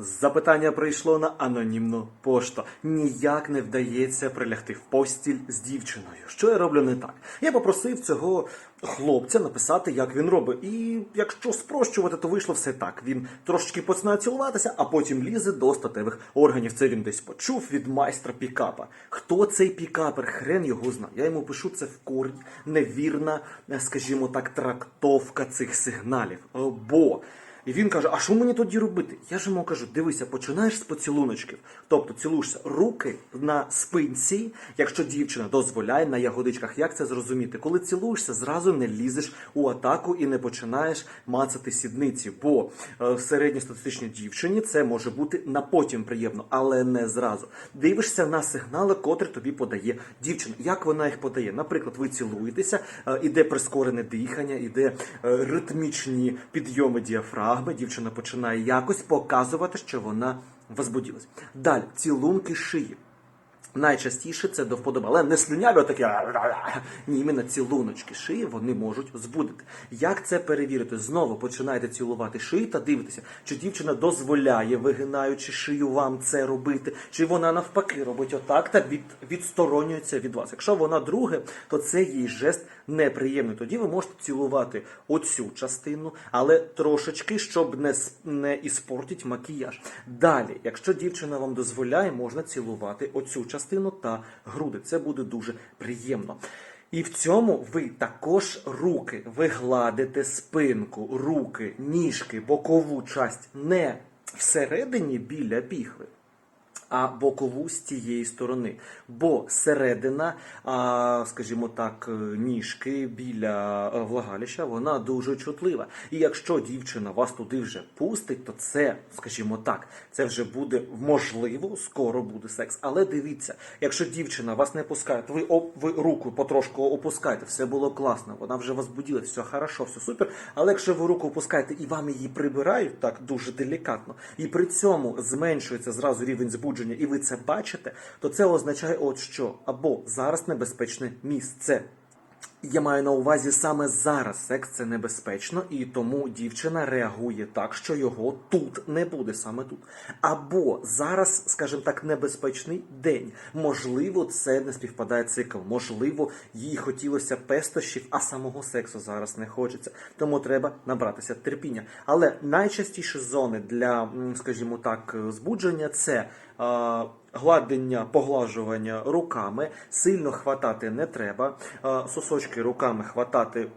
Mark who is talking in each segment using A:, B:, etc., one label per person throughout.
A: Запитання прийшло на анонімну пошту. Ніяк не вдається прилягти в постіль з дівчиною. Що я роблю не так? Я попросив цього хлопця написати, як він робить. І якщо спрощувати, то вийшло все так. Він трошечки починає цілуватися, а потім лізе до статевих органів. Це він десь почув від майстра пікапа. Хто цей пікапер? Хрен його знає. Я йому пишу це в корінь. Невірна, скажімо так, трактовка цих сигналів. Бо. І він каже: А що мені тоді робити? Я ж йому кажу: дивися, починаєш з поцілуночків. Тобто цілуєшся руки на спинці, якщо дівчина дозволяє на ягодичках. Як це зрозуміти? Коли цілуєшся, зразу не лізеш у атаку і не починаєш мацати сідниці. Бо е, в середньостатистичній дівчині це може бути на потім приємно, але не зразу. Дивишся на сигнали, котрі тобі подає дівчина. Як вона їх подає? Наприклад, ви цілуєтеся, е, іде прискорене дихання, іде е, ритмічні підйоми діафрагми. Дівчина починає якось показувати, що вона возбудилась. Далі цілунки шиї. Найчастіше це до вподоби, але не слюняві, отакі ні, іменно цілуночки шиї вони можуть збудити. Як це перевірити? Знову починаєте цілувати шию та дивитеся, чи дівчина дозволяє, вигинаючи шию вам це робити, чи вона навпаки робить отак та від, відсторонюється від вас. Якщо вона друге, то це їй жест неприємний. Тоді ви можете цілувати оцю частину, але трошечки, щоб не, не іспортить макіяж. Далі, якщо дівчина вам дозволяє, можна цілувати оцю частину та груди. Це буде дуже приємно. І в цьому ви також руки, ви гладите спинку, руки, ніжки, бокову часть не всередині біля піхви а бокову з тієї сторони. Бо середина, скажімо так, е, ніжки біля е, влагалища, вона дуже чутлива. І якщо дівчина вас туди вже пустить, то це, скажімо так, це вже буде можливо, скоро буде секс. Але дивіться, якщо дівчина вас не пускає, то ви, оп- ви руку потрошку опускаєте, все було класно, вона вже вас будила, все хорошо, все супер. Але якщо ви руку опускаєте і вам її прибирають так дуже делікатно, і при цьому зменшується зразу рівень збудження, і ви це бачите, то це означає от що або зараз небезпечне місце. Я маю на увазі саме зараз секс це небезпечно, і тому дівчина реагує так, що його тут не буде саме тут. Або зараз, скажімо так, небезпечний день. Можливо, це не співпадає цикл. Можливо, їй хотілося пестощів, а самого сексу зараз не хочеться. Тому треба набратися терпіння. Але найчастіші зони для, скажімо так, збудження це. Гладення, поглажування руками сильно хватати не треба. Е, Сосочки руками хватати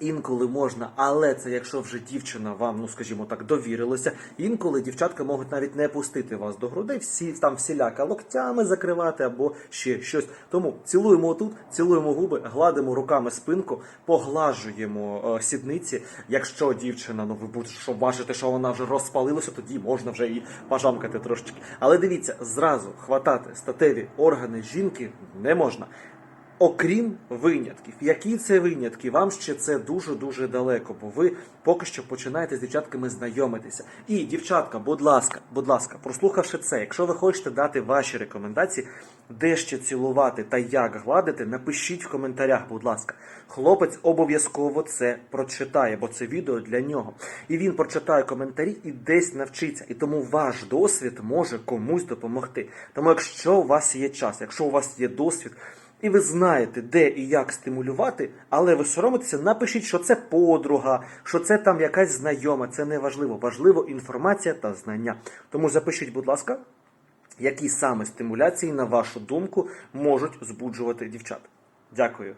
A: інколи можна, але це якщо вже дівчина вам, ну скажімо так, довірилася. Інколи дівчатка можуть навіть не пустити вас до грудей, всі там всіляка локтями закривати або ще щось. Тому цілуємо тут, цілуємо губи, гладимо руками спинку, поглажуємо е, сідниці. Якщо дівчина, ну ви будете бачите, що вона вже розпалилася, тоді можна вже і пожамкати трошечки. Але дивіться, зразу хватати статеві органи жінки не можна. Окрім винятків, які це винятки? Вам ще це дуже дуже далеко, бо ви поки що починаєте з дівчатками знайомитися. І дівчатка, будь ласка, будь ласка, прослухавши це, якщо ви хочете дати ваші рекомендації, де ще цілувати та як гладити, напишіть в коментарях, будь ласка. Хлопець обов'язково це прочитає, бо це відео для нього. І він прочитає коментарі і десь навчиться. І тому ваш досвід може комусь допомогти. Тому, якщо у вас є час, якщо у вас є досвід. І ви знаєте, де і як стимулювати, але ви соромитеся, напишіть, що це подруга, що це там якась знайома. Це не важливо. Важливо інформація та знання. Тому запишіть, будь ласка, які саме стимуляції, на вашу думку, можуть збуджувати дівчат. Дякую.